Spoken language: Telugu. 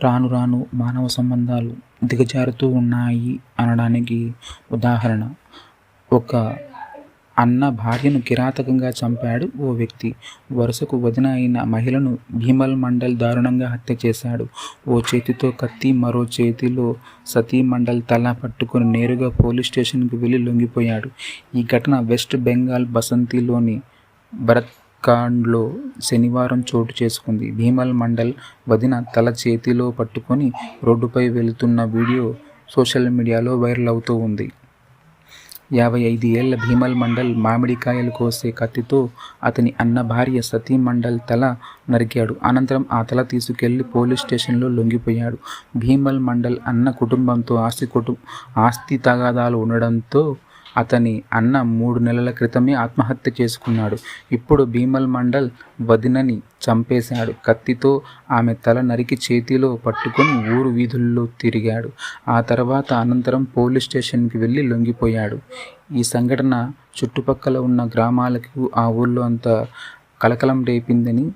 రాను రాను మానవ సంబంధాలు దిగజారుతూ ఉన్నాయి అనడానికి ఉదాహరణ. ఒక అన్న భార్యను కిరాతకంగా చంపాడు ఓ వ్యక్తి. వరుసకు వదిన అయిన మహిళను భీమల్ మండల్ దారుణంగా హత్య చేశాడు. ఓ చేతితో కత్తి మరో చేతిలో సతీ మండల్ తల పట్టుకొని నేరుగా పోలీస్ స్టేషన్కి వెళ్ళి లొంగిపోయాడు. ఈ ఘటన వెస్ట్ బెంగాల్ బసంతిలోని భరత్ కాండ్లో శనివారం చోటు చేసుకుంది. భీమల్ మండల్ వదిన తల చేతిలో పట్టుకొని రోడ్డుపై వెళుతున్న వీడియో సోషల్ మీడియాలో వైరల్ అవుతూ ఉంది. యాభై ఐదు ఏళ్ళ భీమల్ మండల్ మామిడికాయలు కోసే కత్తితో అతని అన్న భార్య సతీ మండల్ తల నరికాడు. అనంతరం ఆ తల తీసుకెళ్ళి పోలీస్ స్టేషన్లో లొంగిపోయాడు. భీమల్ మండల్ అన్న కుటుంబంతో ఆస్తి కుటు ఆస్తి తగాదాలు ఉండడంతో అతని అన్న మూడు నెలల క్రితమే ఆత్మహత్య చేసుకున్నాడు. ఇప్పుడు భీమల్ మండల్ వదినని చంపేశాడు. కత్తితో ఆమె తల నరికి చేతిలో పట్టుకొని ఊరు వీధుల్లో తిరిగాడు. ఆ తర్వాత అనంతరం పోలీస్ స్టేషన్కి వెళ్ళి లొంగిపోయాడు. ఈ సంఘటన చుట్టుపక్కల ఉన్న గ్రామాలకు ఆ ఊళ్ళో అంత కలకలం రేపిందని